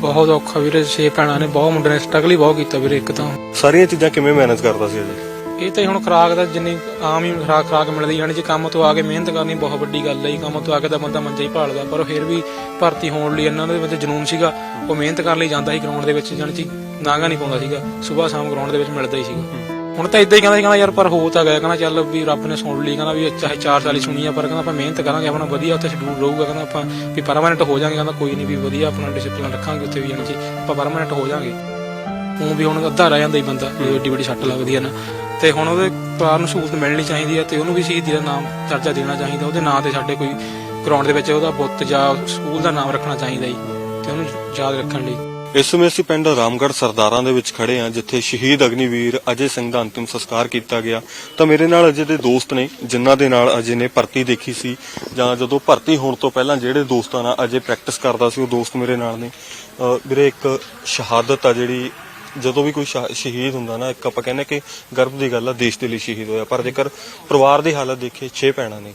ਬਹੁਤ ਔਖਾ ਵੀਰੇ ਛੇ ਭੈਣਾਂ ਨੇ ਬਹੁਤ ਮੁੰਡੇ ਨੇ ਸਟਰਗਲ ਹੀ ਬਹੁਤ ਕੀਤਾ ਵੀਰੇ ਇੱਕ ਤਾਂ। ਸਾਰੀਆਂ ਚੀਜ਼ਾਂ ਕਿਵੇਂ ਮੈਨੇਜ ਕਰਦਾ ਸੀ ਜੀ ਇਹ ਤਾਂ ਹੁਣ ਖਰਾਕ ਦਾ ਜਿੰਨੀ ਆਮ ਹੀ ਖਰਾਕ ਖਰਾਕ ਮਿਲਦੀ ਜਾਣੀ ਜੇ ਕੰਮ ਤੋਂ ਆ ਕੇ ਮਿਹਨਤ ਕਰਨੀ ਬਹੁਤ ਵੱਡੀ ਗੱਲ ਹੈ ਜੀ ਕੰਮ ਤੋਂ ਆ ਕੇ ਤਾਂ ਬੰਦਾ ਮੰਜਾ ਹੀ ਭਾਲਦਾ ਪਰ ਫਿਰ ਵੀ ਭਰਤੀ ਹੋਣ ਲਈ ਇਹਨਾਂ ਦੇ ਵਿੱਚ ਜਨੂਨ ਸੀਗਾ ਉਹ ਮਿਹਨਤ ਕਰਨ ਲਈ ਜਾਂਦਾ ਸੀ ਗਰਾਊਂਡ ਦੇ ਵਿੱਚ ਜਾਣੀ ਕਿ ਨਾਗਾ ਨਹੀਂ ਪਾਉਂਦਾ ਸੀਗਾ ਸਵੇਰ ਸ਼ਾਮ ਗਰਾਊਂਡ ਦੇ ਵਿੱਚ ਮਿਲਦਾ ਹੀ ਸੀਗਾ। ਹੁਣ ਤਾਂ ਇਦਾਂ ਹੀ ਕਹਿੰਦਾ ਸੀ, ਕਹਿੰਦਾ ਯਾਰ ਪਰ ਹੋ ਤਾਂ ਗਿਆ, ਕਹਿੰਦਾ ਚੱਲ ਵੀ ਰੱਬ ਨੇ ਸੁਣ ਲਈ, ਕਹਿੰਦਾ ਵੀ ਚਾਹੇ 4 ਸਾਲ ਸੁਣੀ ਆ, ਪਰ ਕਹਿੰਦਾ ਆਪਾਂ ਮਿਹਨਤ ਕਰਾਂਗੇ, ਆਪਣਾ ਵਧੀਆ ਉੱਥੇ ਸ਼ਡਿਊਲ ਰਹੂਗਾ, ਕਹਿੰਦਾ ਆਪਾਂ ਵੀ ਪਰਮਾਨੈਂਟ ਹੋ ਜਾਾਂਗੇ, ਕਹਿੰਦਾ ਕੋਈ ਨਹੀਂ ਵੀ ਵਧੀਆ ਆਪਣਾ ਡਿਸਪਲਿਨ ਰੱਖਾਂਗੇ ਉੱਥੇ ਵੀ ਜਾਣੀ ਕਿ ਆਪਾਂ ਪਰਮਾਨੈਂਟ ਹੋ ਜਾਾਂਗੇ। ਹੁਣ ਵੀ ਹੁਣ ਅੱਧਾ ਰਹਿ ਜਾਂਦਾ ਹੀ ਬੰਦਾ ਜਦੋਂ ਏਡੀ ਵੱਡੀ ਸੱਟ ਲੱਗਦੀ ਹੈ ਨਾ। ਤੇ ਹੁਣ ਉਹਦੇ ਪਰਿਵਾਰ ਨੂੰ ਸਹੂਲਤ ਮਿਲਣੀ ਚਾਹੀਦੀ ਹੈ ਤੇ ਉਹਨੂੰ ਵੀ ਸ਼ਹੀਦੀ ਦਾ ਨਾਮ, ਦਰਜਾ ਦੇਣਾ ਚਾਹੀਦਾ, ਉਹਦੇ ਨਾਂ ਤੇ ਸਾਡੇ ਕੋਈ ਗਰਾਊਂਡ ਦੇ ਵਿੱਚ ਉਹਦਾ ਬੁੱਤ ਜਾਂ ਸਕੂਲ ਦਾ ਨਾਮ ਰੱਖਣਾ ਚਾਹੀਦਾ ਜੀ, ਤੇ ਉਹਨੂੰ ਯਾਦ ਰੱਖਣ ਲਈ। ਇਸ ਸਮੇਂ ਅਸੀਂ ਪਿੰਡ ਰਾਮਗੜ੍ਹ ਸਰਦਾਰਾਂ ਦੇ ਵਿੱਚ ਖੜੇ ਹਾਂ, ਜਿੱਥੇ ਸ਼ਹੀਦ ਅਗਨੀਵੀਰ ਅਜੇ ਸਿੰਘ ਦਾ ਅੰਤਿਮ ਸੰਸਕਾਰ ਕੀਤਾ ਗਿਆ। ਤਾਂ ਮੇਰੇ ਨਾਲ ਅਜੇ ਦੇ ਦੋਸਤ ਨੇ, ਜਿਨ੍ਹਾਂ ਦੇ ਨਾਲ ਅਜੇ ਨੇ ਭਰਤੀ ਦੇਖੀ ਸੀ, ਜਾਂ ਜਦੋਂ ਭਰਤੀ ਹੋਣ ਤੋਂ ਪਹਿਲਾਂ ਜਿਹੜੇ ਦੋਸਤਾਂ ਨਾਲ ਅਜੇ ਪ੍ਰੈਕਟਿਸ ਕਰਦਾ ਸੀ, ਉਹ ਦੋਸਤ ਮੇਰੇ ਨਾਲ ਨੇ। ਅਹ ਵੀਰੇ ਇੱਕ ਸ਼ਹਾਦਤ ਆ ਜਿਹੜੀ ਜਦੋਂ ਵੀ ਕੋਈ ਸ਼ਾ- ਸ਼ਹੀਦ ਹੁੰਦਾ ਨਾ ਇੱਕ ਆਪਾਂ ਕਹਿੰਦੇ ਕਿ ਗਰਭ ਦੀ ਗੱਲ ਆ ਦੇਸ਼ ਦੇ ਲਈ ਸ਼ਹੀਦ ਹੋਇਆ। ਪਰ ਜੇਕਰ ਪਰਿਵਾਰ ਦੀ ਹਾਲਤ ਦੇਖੀਏ 6 ਭੈਣਾਂ ਨੇ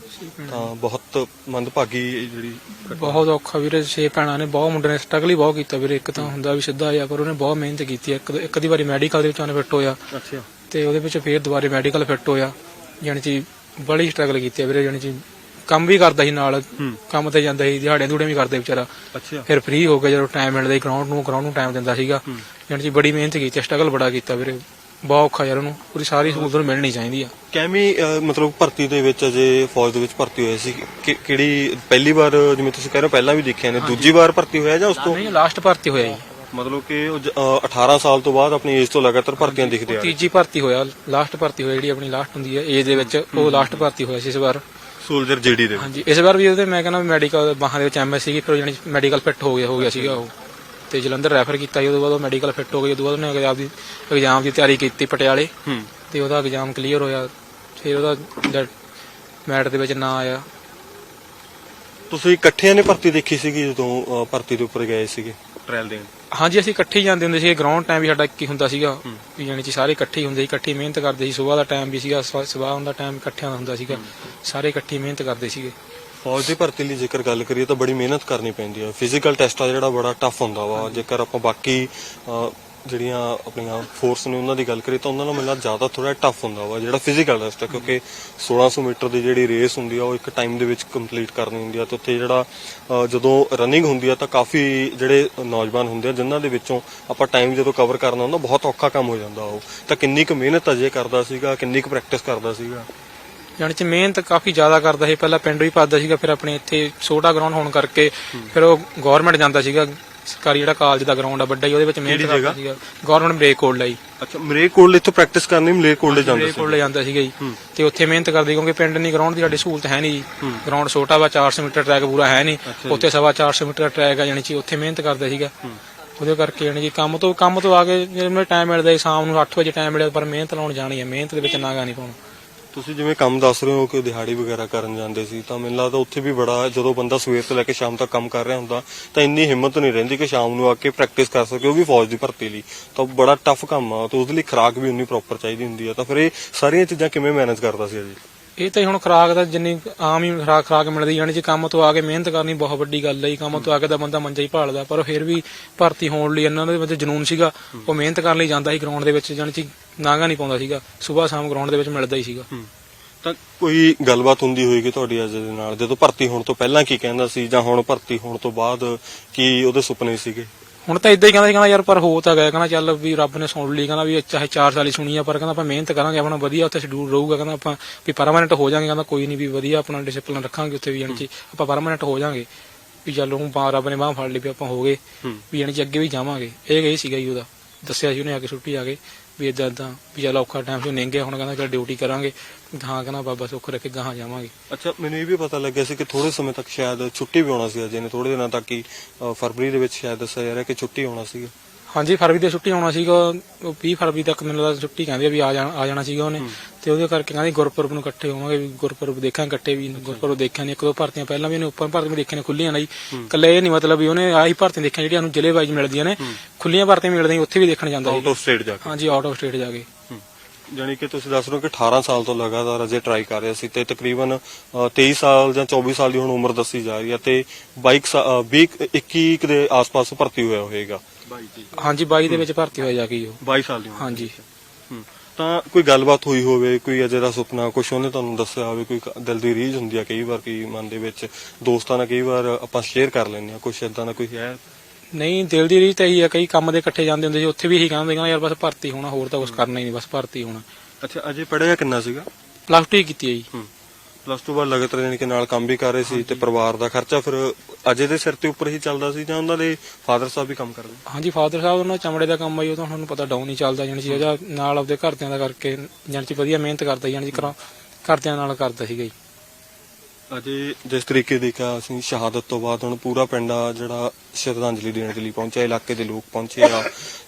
ਤਾਂ ਬਹੁਤ ਮੰਦਭਾਗੀ ਜਿਹੜੀ ਬਹੁਤ ਔਖਾ ਵੀਰੇ ਛੇ ਭੈਣਾਂ ਨੇ ਬਹੁਤ ਮੁੰਡੇ ਨੇ ਸਟਰਗਲ ਹੀ ਬਹੁਤ ਕੀਤਾ ਵੀਰੇ। ਇੱਕ ਤਾਂ ਹੁੰਦਾ ਵੀ ਸਿੱਧਾ ਆ ਪਰ ਉਹਨੇ ਬਹੁਤ ਮਿਹਨਤ ਕੀਤੀ ਹੈ। ਇੱਕ ਇੱਕ ਦੀ ਵਾਰੀ ਮੈਡੀਕਲ ਦੇ ਵਿੱਚ ਉਹਨੇ ਫਿੱਟ ਹੋਇਆ। ਅੱਛਾ। ਤੇ ਉਹਦੇ ਵਿੱਚ ਫੇਰ ਦੁਬਾਰੇ ਮੈਡੀਕਲ ਫਿੱਟ ਹੋਇਆ। ਯਾਨੀ ਕਿ ਬੜੀ ਸਟਰਗਲ ਕੀਤੀ ਹੈ ਵੀਰੇ ਯਾਨੀ ਕਿ ਕੰਮ ਵੀ ਕਰਦਾ ਸੀ ਨਾਲ ਕੰਮ ਤੇ ਜਾਂਦਾ ਸੀ ਦਿਹਾੜੀਆਂ ਦੂੜੇ ਵੀ ਕਰਦਾ ਵਿਚਾਰਾ। ਅੱਛਾ। ਫਿਰ ਫ੍ਰੀ ਹੋ ਕੇ ਜਦੋਂ ਟਾਈਮ ਮਿਲਦਾ ਸੀ ਗਰਾਊਂਡ ਨੂੰ ਗਰਾਊਂਡ ਨੂੰ ਟਾਈਮ ਦਿੰਦਾ ਸੀਗਾ। ਯਾਨੀ ਕਿ ਬੜੀ ਮਿਹਨਤ ਕੀਤੀ ਸਟਰਗਲ ਬੜਾ ਕੀਤਾ ਵੀਰੇ। ਬਹੁਤ ਔਖਾ ਯਾਰ ਉਹਨੂੰ ਪੂਰੀ ਸਾਰੀ ਸਹੂਲਤ ਨੂੰ ਮਿਲਣੀ ਚਾਹੀਦੀ ਆ। ਕੈਮੀ ਅਹ, ਮਤਲਬ ਭਰਤੀ ਦੇ ਵਿੱਚ ਅਜੇ ਫੌਜ ਦੇ ਵਿੱਚ ਭਰਤੀ ਹੋਏ ਸੀ? ਕਿਹੜੀ ਪਹਿਲੀ ਵਾਰ ਜਿਵੇਂ ਤੁਸੀਂ ਕਹਿ ਰਹੇ ਹੋ ਪਹਿਲਾਂ ਵੀ ਦੇਖਿਆ ਨੇ। ਦੂਜੀ ਵਾਰ ਭਰਤੀ ਹੋਇਆ ਜਾਂ ਉਸ ਤੋਂ? ਨਹੀਂ ਲਾਸਟ ਭਰਤੀ ਹੋਇਆ ਜੀ। ਮਤਲਬ ਕਿ ਉਹ ਜ- ਅਹ, 18 ਸਾਲ ਤੋਂ ਬਾਅਦ ਆਪਣੀ ਏਜ ਤੋਂ ਲਗਾਤਾਰ ਭਰਤੀਆਂ ਦਿਖਦੇ ਆ। ਤੀਜੀ ਭਰਤੀ ਹੋਇਆ ਲਾਸਟ ਭਰਤੀ ਹੋਇਆ ਜਿਹੜੀ ਆਪਣੀ ਲਾਸਟ ਹੁੰਦੀ ਹੈ ਏਜ ਦੇ ਵਿੱਚ ਉਹ ਲਾਸਟ ਭਰਤੀ ਹੋਇਆ ਸੀ ਇਸ ਵਾਰ। ਸੋਲਜਰ ਜੀਡੀ ਦੇ ਵਿੱਚ। ਹਾਂਜੀ ਇਸ ਵਾਰ ਵੀ ਉਹਦੇ ਮੈਂ ਕਹਿੰਦਾ ਮੈਡੀਕਲ ਬਾਹਾਂ ਦੇ ਵਿੱਚ ਐਮਐਸ ਸੀਗੀ ਫਿਰ ਜਾਨੀ ਮੈਡੀਕਲ ਫਿੱਟ ਹੋ ਗਿਆ ਹੋ ਗਿਆ ਸੀਗਾ ਉਹ। ਤੇ ਜਲੰਧਰ ਰੈਫਰ ਕੀਤਾ ਸੀ ਉਹਦੇ ਬਾਅਦ ਉਹ ਮੈਡੀਕਲ ਫਿੱਟ ਹੋ ਗਿਆ ਉਹਦੇ ਬਾਅਦ ਉਹਨੇ ਆਪਦੀ ਐਗਜ਼ਾਮ ਦੀ ਤਿਆਰੀ ਕੀਤੀ ਪਟਿਆਲੇ। ਹੂੰ। ਤੇ ਉਹਦਾ ਐਗਜ਼ਾਮ ਕਲੀਅਰ ਹੋਇਆ ਫਿਰ ਉਹਦਾ ਮੈਟ ਦੇ ਵਿੱਚ ਨਾਂ ਆਇਆ। ਤੁਸੀਂ ਇਕੱਠਿਆਂ ਨੇ ਭਰਤੀ ਦੇਖੀ ਸੀਗੀ ਜਦੋਂ ਭਰਤੀ ਦੇ ਉੱਪਰ ਗਏ ਸੀਗੇ? ਟ੍ਰਾਇਲ ਦੇਣ? ਹਾਂਜੀ ਅਸੀਂ ਇਕੱਠੇ ਹੀ ਜਾਂਦੇ ਹੁੰਦੇ ਸੀਗੇ ਗਰਾਊਂਡ ਟਾਈਮ ਵੀ ਸਾਡਾ ਇੱਕ ਹੀ ਹੁੰਦਾ ਸੀਗਾ। ਵੀ ਯਾਨੀ ਕਿ ਸਾਰੇ ਇਕੱਠੇ ਹੀ ਹੁੰਦੇ ਸੀ ਇਕੱਠੀ ਮਿਹਨਤ ਕਰਦੇ ਸੀ। ਸਵੇਰ ਦਾ ਟਾਈਮ ਵੀ ਸੀਗਾ ਸਵੇਰ ਦਾ ਟਾਈਮ ਇਕੱਠਿਆਂ ਦਾ ਹੁੰਦਾ ਸੀਗਾ। ਸਾਰੇ ਇਕੱਠੀ ਮਿਹਨਤ ਕਰਦੇ ਸੀਗੇ। ਫੌਜ ਦੀ ਭਰਤੀ ਲਈ ਜੇਕਰ ਗੱਲ ਕਰੀਏ ਤਾਂ ਬੜੀ ਮਿਹਨਤ ਕਰਨੀ ਪੈਂਦੀ ਹੈ ਫਿਜ਼ੀਕਲ ਟੈਸਟ ਆ ਜਿਹੜਾ ਬੜਾ ਟਫ ਹੁੰਦਾ ਵਾ। ਜੇਕਰ ਆਪਾਂ ਬਾਕੀ ਜਿਹੜੀਆਂ ਆਪਣੀਆਂ ਫੋਰਸ ਨੇ ਉਹਨਾਂ ਦੀ ਗੱਲ ਕਰੀਏ ਤਾਂ ਉਹਨਾਂ ਨਾਲ ਮਿਲਣਾ ਜ਼ਿਆਦਾ ਥੋੜਾ ਟਫ ਹੁੰਦਾ ਵਾ ਜਿਹੜਾ ਫਿਜ਼ੀਕਲ ਟੈਸਟ ਹੈ ਕਿਉਂਕਿ 1600 ਮੀਟਰ ਦੀ ਜਿਹੜੀ ਰੇਸ ਹੁੰਦੀ ਆ ਉਹ ਇੱਕ ਟਾਈਮ ਦੇ ਵਿੱਚ ਕੰਪਲੀਟ ਕਰਨੀ ਹੁੰਦੀ ਆ ਤੇ ਉੱਥੇ ਜਿਹੜਾ ਜਦੋਂ ਰਨਿੰਗ ਹੁੰਦੀ ਆ ਤਾਂ ਕਾਫੀ ਜਿਹੜੇ ਨੌਜਵਾਨ ਹੁੰਦੇ ਆ ਜਿਨ੍ਹਾਂ ਦੇ ਵਿੱਚੋਂ ਆਪਾਂ ਟਾਈਮ ਜਦੋਂ ਕਵਰ ਕਰਨਾ ਹੁੰਦਾ ਬਹੁਤ ਔਖਾ ਕੰਮ ਹੋ ਜਾਂਦਾ ਉਹ। ਤਾਂ ਕਿੰਨੀ ਕੁ ਮਿਹਨਤ ਅਜੇ ਕਰਦਾ ਸੀਗਾ ਕਿੰਨੀ ਕੁ ਪ੍ਰੈਕਟਿਸ ਕਰਦਾ ਸੀਗਾ? ਜਾਣੀ ਕਿ ਮਿਹਨਤ ਕਾਫੀ ਜ਼ਿਆਦਾ ਕਰਦਾ ਸੀ। ਪਹਿਲਾਂ ਪਿੰਡ ਵੀ ਭੱਜਦਾ ਸੀਗਾ ਫਿਰ ਆਪਣੇ ਇੱਥੇ ਛੋਟਾ ਗਰਾਊਂਡ ਹੋਣ ਕਰਕੇ ਫਿਰ ਉਹ ਗਵਰਨਮੈਂਟ ਜਾਂਦਾ ਸੀਗਾ। ਸਰਕਾਰੀ ਜਿਹੜਾ ਕਾਲਜ ਦਾ ਗਰਾਊਂਡ ਆ ਵੱਡਾ ਹੀ ਉਹਦੇ ਵਿੱਚ ਮਿਹਨਤ ਕਰਦਾ ਸੀਗਾ। ਗਵਰਨਮੈਂਟ ਬ੍ਰੇਕ ਕੋਲ ਲਈ। ਅੱਛਾ ਮਰੇ ਕੋਲ ਇੱਥੋਂ ਪ੍ਰੈਕਟਿਸ ਕਰਨੀ ਮਲੇ ਕੋਲ ਜਾਂਦਾ ਸੀ ਕੋਲ ਜਾਂਦਾ ਸੀਗਾ ਜੀ। ਤੇ ਉੱਥੇ ਮਿਹਨਤ ਕਰਦੇ ਕਿਉਂਕਿ ਪਿੰਡ ਨਹੀਂ ਗਰਾਊਂਡ ਦੀ ਸਾਡੀ ਸਹੂਲਤ ਹੈ ਨਹੀਂ ਜੀ। ਗਰਾਊਂਡ ਛੋਟਾ ਵਾ 400 ਮੀਟਰ ਟਰੈਕ ਪੂਰਾ ਹੈ ਨਹੀਂ। ਉੱਥੇ ਸਵਾ 400 ਮੀਟਰ ਟਰੈਕ ਆ ਜਾਣੀ ਕਿ ਉੱਥੇ ਮਿਹਨਤ ਕਰਦਾ ਸੀਗਾ। ਉਹਦੇ ਕਰਕੇ ਜਾਣੀ ਕਿ ਕੰਮ ਤੋਂ ਕੰਮ ਤੋਂ ਆ ਕੇ ਜਦੋਂ ਮੈਨੂੰ ਟਾਈਮ ਮਿਲਦਾ ਸੀ ਸ਼ਾਮ ਨੂੰ 8 ਵਜੇ ਟਾਈਮ ਮਿਲਿਆ ਪਰ ਮਿਹਨਤ ਲਾਉਣ ਜਾਣੀ ਹੈ। ਮਿਹਨਤ ਦੇ ਵਿੱਚ ਨਾਗਾ ਨਹੀਂ ਪਾਉਣਾ। ਤੁਸੀਂ ਜਿਵੇਂ ਕੰਮ ਦੱਸ ਰਹੇ ਹੋ ਕਿ ਦਿਹਾੜੀ ਵਗੈਰਾ ਕਰਨ ਜਾਂਦੇ ਸੀ, ਤਾਂ ਮੈਨੂੰ ਲੱਗਦਾ ਉੱਥੇ ਵੀ ਬੜਾ, ਜਦੋਂ ਬੰਦਾ ਸਵੇਰ ਤੋਂ ਲੈ ਕੇ ਸ਼ਾਮ ਤੱਕ ਕੰਮ ਕਰ ਰਿਹਾ ਹੁੰਦਾ, ਤਾਂ ਇੰਨੀ ਹਿੰਮਤ ਨਹੀਂ ਰਹਿੰਦੀ ਕਿ ਸ਼ਾਮ ਨੂੰ ਆ ਕੇ ਪ੍ਰੈਕਟਿਸ ਕਰ ਸਕੇ, ਉਹ ਵੀ ਫੌਜ ਦੀ ਭਰਤੀ ਲਈ। ਤਾਂ ਬੜਾ ਟਫ ਕੰਮ ਆ, ਤੇ ਉਸ ਲਈ ਖੁਰਾਕ ਵੀ ਉਨੀ ਪ੍ਰੋਪਰ ਚਾਹੀਦੀ ਹੁੰਦੀ ਆ। ਤਾਂ ਫਿਰ ਇਹ ਸਾਰੀਆਂ ਚੀਜ਼ਾਂ ਕਿਵੇਂ ਮੈਨੇਜ ਕਰਦਾ ਸੀ ਜੀ ਇਹ ਤਾਂ ਜੀ ਹੁਣ ਖਰਾਕ ਦਾ ਜਿੰਨੀ ਆਮ ਹੀ ਖਰਾਕ ਖਰਾਕ ਮਿਲਦੀ ਜਾਣੀ ਜੇ ਕੰਮ ਤੋਂ ਆ ਕੇ ਮਿਹਨਤ ਕਰਨੀ ਬਹੁਤ ਵੱਡੀ ਗੱਲ ਹੈ ਜੀ। ਕੰਮ ਤੋਂ ਆ ਕੇ ਤਾਂ ਬੰਦਾ ਮੰਜਾ ਹੀ ਭਾਲਦਾ, ਪਰ ਫਿਰ ਵੀ ਭਰਤੀ ਹੋਣ ਲਈ ਇਹਨਾਂ ਦੇ ਵਿੱਚ ਜਨੂਨ ਸੀਗਾ। ਉਹ ਮਿਹਨਤ ਕਰਨ ਲਈ ਜਾਂਦਾ ਸੀ ਗਰਾਊਂਡ ਦੇ ਵਿੱਚ ਜਾਣੀ ਕਿ ਨਾਗਾ ਨਹੀਂ ਪਾਉਂਦਾ ਸੀਗਾ। ਸਵੇਰ ਸ਼ਾਮ ਗਰਾਊਂਡ ਦੇ ਵਿੱਚ ਮਿਲਦਾ ਹੀ ਸੀਗਾ। ਤਾਂ ਕੋਈ ਗੱਲਬਾਤ ਹੁੰਦੀ ਹੋਏਗੀ ਤੁਹਾਡੀ ਅਜੇ ਦੇ ਨਾਲ, ਜਦੋਂ ਭਰਤੀ ਹੋਣ ਤੋਂ ਪਹਿਲਾਂ ਕੀ ਕਹਿੰਦਾ ਸੀ ਜਾਂ ਹੁਣ ਭਰਤੀ ਹੋਣ ਤੋਂ ਬਾਅਦ ਕੀ ਉਹਦੇ ਸੁਪਨੇ ਸੀਗੇ? ਹੁਣ ਤਾਂ ਇਦਾਂ ਹੀ ਕਹਿੰਦਾ ਸੀ, ਕਹਿੰਦਾ ਯਾਰ ਪਰ ਹੋ ਤਾਂ ਗਿਆ ਕਹਿੰਦਾ ਚੱਲ ਵੀ ਰੱਬ ਨੇ ਸੁਣ ਲਈ ਕਹਿੰਦਾ ਵੀ ਚਾਹੇ 4 ਸਾਲ ਹੀ ਸੁਣੀ ਆ ਪਰ ਕਹਿੰਦਾ ਆਪਾਂ ਮਿਹਨਤ ਕਰਾਂਗੇ ਆਪਣਾ ਵਧੀਆ ਉੱਥੇ ਸ਼ਡਿਊਲ ਰਹੂਗਾ ਕਹਿੰਦਾ ਆਪਾਂ ਵੀ ਪਰਮਾਨੈਂਟ ਹੋ ਜਾਾਂਗੇ ਕਹਿੰਦਾ ਕੋਈ ਨਹੀਂ ਵੀ ਵਧੀਆ ਆਪਣਾ ਡਿਸਪਲਿਨ ਰੱਖਾਂਗੇ ਉੱਥੇ ਵੀ ਯਾਨੀ ਕਿ ਆਪਾਂ ਪਰਮਾਨੈਂਟ ਹੋ ਜਾਾਂਗੇ ਵੀ ਚੱਲ ਹੁਣ ਪਾ ਰੱਬ ਨੇ ਬਾਹ ਫੜ ਲਈ ਵੀ ਆਪਾਂ ਹੋ ਗਏ ਵੀ ਯਾਨੀ ਕਿ ਅੱਗੇ ਵੀ ਜਾਵਾਂਗੇ। ਇਹ ਗਈ ਸੀਗਾ ਜੀ ਉਹਦਾ ਦੱਸਿਆ ਸੀ ਉਹਨੇ ਆ ਕੇ ਛੁੱਟੀ ਆ ਕੇ। ਵੀ ਇਦਾਂ ਇਦਾਂ ਵੀ ਚੱਲ ਔਖਾ ਟਾਈਮ ਤੋਂ ਲੰਘ ਗਿਆ ਹੁਣ ਕਹਿੰਦਾ ਚੱਲ ਡਿਊਟੀ ਕਰਾਂਗੇ। ਗਾਹਾਂ ਕਹਿੰਦਾ ਬਾਬਾ ਸੁੱਖ ਰੱਖੇ ਗਾਹਾਂ ਜਾਵਾਂਗੇ। ਅੱਛਾ ਮੈਨੂੰ ਇਹ ਵੀ ਪਤਾ ਲੱਗਿਆ ਸੀ ਕਿ ਥੋੜੇ ਸਮੇਂ ਤੱਕ ਸ਼ਾਇਦ ਛੁੱਟੀ ਵੀ ਹੋਣਾ ਸੀ ਅਜੇ ਨੇ ਥੋੜੇ ਦਿਨਾਂ ਤੱਕ ਹੀ ਅ, ਫਰਵਰੀ ਦੇ ਵਿੱਚ ਸ਼ਾਇਦ ਦੱਸਿਆ ਜਾ ਰਿਹਾ ਕਿ ਛੁੱਟੀ ਹੋਣਾ ਸੀ ਹਾਂਜੀ ਫਰਵਰੀ ਦੀ ਛੁੱਟੀ ਆਉਣਾ ਸੀਗਾ ਉਹ 20 ਫਰਵਰੀ ਤੱਕ ਮੈਨੂੰ ਲੱਗਦਾ ਛੁੱਟੀ ਕਹਿੰਦੇ ਆ ਵੀ ਆ ਜਾਣਾ ਆ ਜਾਣਾ ਸੀਗਾ ਉਹਨੇ। ਤੇ ਉਹਦੇ ਕਰਕੇ ਕਹਿੰਦੇ ਗੁਰਪੁਰਬ ਨੂੰ ਇਕੱਠੇ ਹੋਵਾਂਗੇ ਵੀ ਗੁਰਪੁਰਬ ਦੇਖਾਂ ਇਕੱਠੇ ਵੀ ਗੁਰਪੁਰਬ ਦੇਖਿਆ ਨਹੀਂ ਇੱਕ ਦੋ ਭਰਤੀਆਂ ਪਹਿਲਾਂ ਵੀ ਉਹਨੇ ਉੱਪਰ ਭਰਤੀਆਂ ਵੀ ਦੇਖੀਆਂ ਨੇ ਖੁੱਲੀਆਂ ਨਹੀਂ ਕੱਲੇ ਇਹ ਨਹੀਂ ਮਤਲਬ ਵੀ ਉਹਨੇ ਆਹੀ ਭਰਤੀਆਂ ਦੇਖੀਆਂ ਜਿਹੜੀਆਂ ਨੂੰ ਜ਼ਿਲ੍ਹੇ ਵਾਈਜ਼ ਮਿਲਦੀਆਂ ਨੇ। ਖੁੱਲੀਆਂ ਭਰਤੀਆਂ ਮਿਲਦੀਆਂ ਉੱਥੇ ਵੀ ਦੇਖਣ ਜਾਂਦਾ ਆਊਟ ਆਫ ਸਟੇਟ ਜਾ ਕੇ। ਹਾਂਜੀ ਆਊਟ ਆਫ ਸਟੇਟ ਜਾ ਕੇ। ਜਾਣੀ ਕਿ ਤੁਸੀਂ ਦੱਸ ਰਹੇ ਹੋ ਕਿ 18 ਸਾਲ ਤੋਂ ਲਗਾਤਾਰ ਅਜੇ ਟਰਾਈ ਕਰ ਰਹੇ ਸੀ ਤੇ ਤਕਰੀਬਨ ਅ, 23 ਸਾਲ ਜਾਂ 24 ਸਾਲ ਦੀ ਹੁਣ ਉਮਰ ਦੱਸੀ ਜਾ ਰਹੀ ਹੈ ਤੇ 22 ਸਾ- ਅ, 20 21 ਕੁ ਦੇ ਆਸ-ਪਾਸ ਭਰਤੀ ਹੋਇਆ ਹੋਏਗਾ। ਹਾਂਜੀ 22 ਦੇ ਵਿੱਚ ਭਰਤੀ ਹੋਇਆ ਜਾ ਕੇ ਉਹ। 22 ਸਾਲ ਦੀ ਉਮਰ। ਹਾਂਜੀ। ਹੂੰ। ਤਾਂ ਕੋਈ ਗੱਲਬਾਤ ਹੋਈ ਹੋਵੇ ਕੋਈ ਅਜੇ ਦਾ ਸੁਪਨਾ ਕੁਝ ਉਹਨੇ ਤੁਹਾਨੂੰ ਦੱਸਿਆ ਹੋਵੇ ਕੋਈ ਕ- ਦਿਲ ਦੀ ਰੀਝ ਹੁੰਦੀ ਆ ਕਈ ਵਾਰ ਕੀ ਮਨ ਦੇ ਵਿੱਚ ਦੋਸਤਾਂ ਨਾਲ ਕਈ ਵਾਰ ਆਪਾਂ ਸ਼ੇਅਰ ਕਰ ਲੈਂਦੇ ਆ ਕੁਝ ਇਦਾਂ ਦਾ ਕੋਈ ਹੈ? ਨਹੀਂ ਦਿਲ ਦੀ ਰੀਝ ਤਾਂ ਇਹੀ ਆ ਕਈ ਕੰਮ ਦੇ ਇਕੱਠੇ ਜਾਂਦੇ ਹੁੰਦੇ ਸੀ ਉੱਥੇ ਵੀ ਇਹੀ ਕਹਿੰਦੇ ਕਹਿੰਦਾ ਯਾਰ ਬਸ ਭਰਤੀ ਹੋਣਾ ਹੋਰ ਤਾਂ ਕੁਝ ਕਰਨਾ ਹੀ ਨਹੀਂ ਬਸ ਭਰਤੀ ਹੋਣਾ। ਅੱਛਾ ਅਜੇ ਪੜਿਆ ਕਿੰਨਾ ਸੀਗਾ? ਪਲੱਸ 2 ਕੀਤੀ ਹੈ ਜੀ। ਪਲੱਸ 2 ਬਾਅਦ ਲਗਾਤਾਰ ਜਾਣੀ ਕਿ ਨਾਲ ਕੰਮ ਵੀ ਕਰ ਰਹੇ ਸੀ ਤੇ ਪਰਿਵਾਰ ਦਾ ਖਰਚਾ ਫਿਰ ਅਜੇ ਦੇ ਸਿਰ ਤੇ ਉੱਪਰ ਹੀ ਚੱਲਦਾ ਸੀ ਜਾਂ ਉਹਨਾਂ ਦੇ ਫਾਦਰ ਸਾਹਿਬ ਵੀ ਕੰਮ ਕਰਦੇ ਹਾਂਜੀ ਫਾਦਰ ਸਾਹਿਬ ਉਹਨਾਂ ਦਾ ਚਮੜੇ ਦਾ ਕੰਮ ਆਈ ਉਹ ਤਾਂ ਤੁਹਾਨੂੰ ਪਤਾ ਡਾਊਨ ਹੀ ਚੱਲਦਾ ਸੀ ਉਹਦਾ ਨਾਲ ਆਪਦੇ ਘਰਦਿਆਂ ਦਾ ਕਰਕੇ ਸੀ ਵਧੀਆ ਮਿਹਨਤ ਕਰਦਾ ਘਰਾਂ- ਘਰਦਿਆਂ ਨਾਲ ਕਰਦਾ ਸੀਗਾ ਜੀ। ਅਜੇ ਜਿਸ ਤਰੀਕੇ ਦੇਖਿਆ ਅਸੀਂ, ਸ਼ਹਾਦਤ ਤੋਂ ਬਾਅਦ ਹੁਣ ਪੂਰਾ ਪਿੰਡ ਆ ਜਿਹੜਾ ਸ਼ਰਧਾਂਜਲੀ ਦੇਣ ਦੇ ਲਈ ਪਹੁੰਚਿਆ, ਇਲਾਕੇ ਦੇ ਲੋਕ ਪਹੁੰਚੇ ਆ।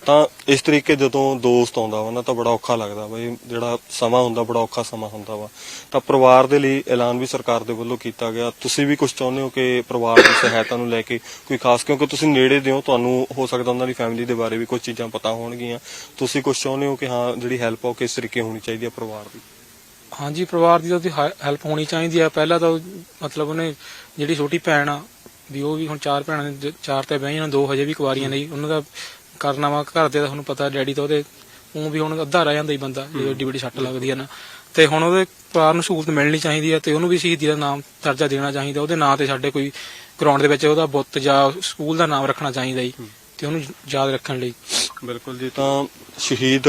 ਤਾਂ ਇਸ ਤਰੀਕੇ ਜਦੋਂ ਦੋਸਤ ਆਉਂਦਾ ਵਾ ਨਾ, ਤਾਂ ਬੜਾ ਔਖਾ ਲੱਗਦਾ ਬਈ ਜਿਹੜਾ ਸਮਾਂ ਹੁੰਦਾ, ਬੜਾ ਔਖਾ ਸਮਾਂ ਹੁੰਦਾ ਵਾ। ਤਾਂ ਪਰਿਵਾਰ ਦੇ ਲਈ ਐਲਾਨ ਵੀ ਸਰਕਾਰ ਦੇ ਵੱਲੋਂ ਕੀਤਾ ਗਿਆ। ਤੁਸੀਂ ਵੀ ਕੁਝ ਚਾਹੁੰਦੇ ਹੋ ਕਿ ਪਰਿਵਾਰ ਦੀ ਸਹਾਇਤਾ ਨੂੰ ਲੈ ਕੇ ਕੋਈ ਖਾਸ, ਕਿਉਂਕਿ ਤੁਸੀਂ ਨੇੜੇ ਦੇ ਹੋ ਤੁਹਾਨੂੰ ਹੋ ਸਕਦਾ ਉਹਨਾਂ ਦੀ ਫੈਮਿਲੀ ਦੇ ਬਾਰੇ ਵੀ ਕੁਝ ਚੀਜ਼ਾਂ ਪਤਾ ਹੋਣਗੀਆਂ। ਤੁਸੀਂ ਕੁਝ ਚਾਹੁੰਦੇ ਹੋ ਕਿ ਹਾਂ, ਜਿਹੜੀ ਹੈਲਪ ਆ ਉਹ ਕਿਸ ਤਰੀਕੇ ਹੋਣੀ ਚਾਹੀਦੀ ਹੈ ਪਰਿਵਾਰ ਦੀ? ਹਾਂਜੀ ਪਰਿਵਾਰ ਦੀ ਤਾਂ ਉਹਦੀ ਹੈਲਪ ਹੋਣੀ ਚਾਹੀਦੀ ਆ ਪਹਿਲਾਂ ਤਾਂ ਉਹ- ਮਤਲਬ ਉਹਨੇ ਜਿਹੜੀ ਛੋਟੀ ਭੈਣ ਆ ਵੀ ਉਹ ਵੀ ਹੁਣ ਚਾਰ ਭੈਣਾਂ ਨੇ ਜ- ਚਾਰ ਤੇ ਬਹੀਆਂ ਦੋ ਹਜੇ ਵੀ ਕੁਵਾਰੀਆਂ ਨੇ। ਜੀ। ਉਹਨਾਂ ਦਾ ਕਰਨਾ ਵਾ ਘਰ ਦੇ ਤਾਂ ਤੁਹਾਨੂੰ ਪਤਾ ਡੈਡੀ ਤਾਂ ਉਹਦੇ ਉਹ ਵੀ ਹੁਣ ਅੱਧਾ ਰਹਿ ਜਾਂਦਾ ਹੀ ਬੰਦਾ ਜਦੋਂ ਏਡੀ ਵੱਡੀ ਸੱਟ ਲੱਗਦੀ ਆ ਨਾ। ਤੇ ਹੁਣ ਉਹਦੇ ਪਰਿਵਾਰ ਨੂੰ ਸਹੂਲਤ ਮਿਲਣੀ ਚਾਹੀਦੀ ਆ ਤੇ ਉਹਨੂੰ ਵੀ ਸ਼ਹੀਦੀ ਦਾ ਨਾਮ ਦਰਜਾ ਦੇਣਾ ਚਾਹੀਦਾ। ਉਹਦੇ ਨਾਂ ਤੇ ਸਾਡੇ ਕੋਈ ਗਰਾਊਂਡ ਦੇ ਵਿੱਚ ਉਹਦਾ ਬੁੱਤ ਜਾਂ ਸਕੂਲ ਦਾ ਨਾਮ ਰੱਖਣਾ ਚਾਹੀਦਾ ਜੀ ਤੇ ਉਹਨੂੰ ਯਾਦ ਰੱਖਣ ਲਈ। ਬਿਲਕੁਲ ਜੀ ਤਾਂ ਸ਼ਹੀਦ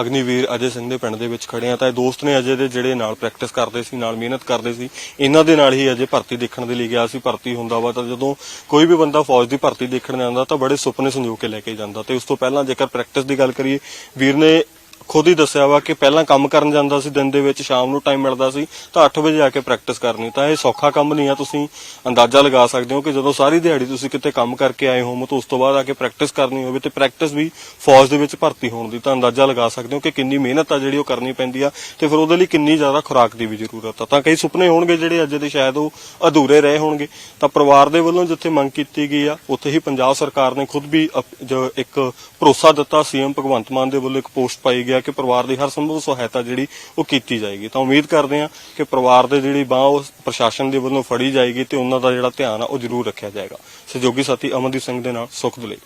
ਅਗਨੀਵੀਰ ਅਜੇ ਸਿੰਘ ਦੇ ਪਿੰਡ ਦੇ ਵਿੱਚ ਖੜੇ ਆ, ਤਾਂ ਇਹ ਦੋਸਤ ਨੇ ਅਜੇ ਦੇ ਜਿਹੜੇ ਨਾਲ ਪ੍ਰੈਕਟਿਸ ਕਰਦੇ ਸੀ, ਨਾਲ ਮਿਹਨਤ ਕਰਦੇ ਸੀ, ਇਹਨਾਂ ਦੇ ਨਾਲ ਹੀ ਅਜੇ ਭਰਤੀ ਦੇਖਣ ਦੇ ਲਈ ਗਿਆ ਸੀ, ਭਰਤੀ ਹੁੰਦਾ ਵਾ, ਤਾਂ ਜਦੋਂ ਕੋਈ ਵੀ ਬੰਦਾ ਫੌਜ ਦੀ ਭਰਤੀ ਦੇਖਣ ਜਾਂਦਾ, ਤਾਂ ਬੜੇ ਸੁਪਨੇ ਸੰਜੋ ਕੇ ਲੈ ਕੇ ਜਾਂਦਾ, ਤੇ ਉਸ ਤੋਂ ਪਹਿਲਾਂ ਜੇਕਰ ਪ੍ਰੈਕਟਿਸ ਦੀ ਗੱਲ ਕਰੀਏ, ਵੀਰ ਨੇ ਖੁਦ ਹੀ ਦੱਸਿਆ ਵਾ ਕਿ ਪਹਿਲਾਂ ਕੰਮ ਕਰਨ ਜਾਂਦਾ ਸੀ, ਦਿਨ ਦੇ ਵਿੱਚ ਸ਼ਾਮ ਨੂੰ ਟਾਈਮ ਮਿਲਦਾ ਸੀ, ਤਾਂ 8 ਵਜੇ ਆ ਕੇ ਪ੍ਰੈਕਟਿਸ ਕਰਨੀ, ਤਾਂ ਇਹ ਸੌਖਾ ਕੰਮ ਨਹੀਂ ਆ, ਤੁਸੀਂ ਅੰਦਾਜ਼ਾ ਲਗਾ ਸਕਦੇ ਹੋ ਕਿ ਜਦੋਂ ਸਾਰੀ ਦਿਹਾੜੀ ਤੁਸੀਂ ਕਿਤੇ ਕੰਮ ਕਰਕੇ ਆਏ ਹੋ, ਤਾਂ ਉਸ ਤੋਂ ਬਾਅਦ ਆ ਕੇ ਪ੍ਰੈਕਟਿਸ ਕਰਨੀ ਹੋਵੇ ਤੇ ਪ੍ਰੈਕਟਿਸ ਵੀ ਫੌਜ ਦੇ ਵਿੱਚ ਭਰਤੀ ਹੋਣ ਦੀ, ਤਾਂ ਅੰਦਾਜ਼ਾ ਲਗਾ ਸਕਦੇ ਹੋ ਕਿ ਕਿੰਨੀ ਮਿਹਨਤ ਆ ਜਿਹੜੀ ਉਹ ਕਰਨੀ ਪੈਂਦੀ ਆ, ਤੇ ਫਿਰ ਉਹਦੇ ਲਈ ਕਿੰਨੀ ਜ਼ਿਆਦਾ ਖੁਰਾਕ ਦੀ ਵੀ ਜ਼ਰੂਰਤ ਆ। ਤਾਂ ਕਈ ਸੁਪਨੇ ਹੋਣਗੇ ਜਿਹੜੇ ਅੱਜ ਦੇ ਸ਼ਾਇਦ ਉਹ ਅਧੂਰੇ ਰਹੇ ਹੋਣਗੇ। ਤਾਂ ਪਰਿਵਾਰ ਦੇ ਵੱਲੋਂ ਜਿੱਥੇ ਮੰਗ ਕੀਤੀ ਗਈ ਆ, ਉੱਥੇ ਹੀ ਪੰਜਾਬ ਸਰਕਾਰ ਨੇ ਖੁਦ ਵੀ ਅਪ- ਇੱਕ ਭਰੋਸਾ ਦਿੱਤਾ, ਸੀਐਮ ਭਗਵੰਤ ਮਾਨ ਦੇ ਵੱਲੋਂ ਇੱਕ ਪੋਸਟ ਪਾਈ ਗਿਆ ਕਿ ਪਰਿਵਾਰ ਦੀ ਹਰ ਸੰਭਵ ਸਹਾਇਤਾ ਜਿਹੜੀ ਉਹ ਕੀਤੀ ਜਾਏਗੀ। ਤਾਂ ਉਮੀਦ ਕਰਦੇ ਹਾਂ ਕਿ ਪਰਿਵਾਰ ਦੇ ਜਿਹੜੀ ਬਾਹ ਉਹ ਪ੍ਰਸ਼ਾਸਨ ਦੇ ਵੱਲੋਂ ਫੜੀ ਜਾਏਗੀ ਤੇ ਉਹਨਾਂ ਦਾ ਜਿਹੜਾ ਧਿਆਨ ਆ ਉਹ ਜ਼ਰੂਰ ਰੱਖਿਆ ਜਾਏਗਾ। ਸਹਿਯੋਗੀ ਸਾਥੀ ਅਮਨਦੀਪ ਸਿੰਘ ਦੇ ਨਾਲ ਸੁਖਦਲੇ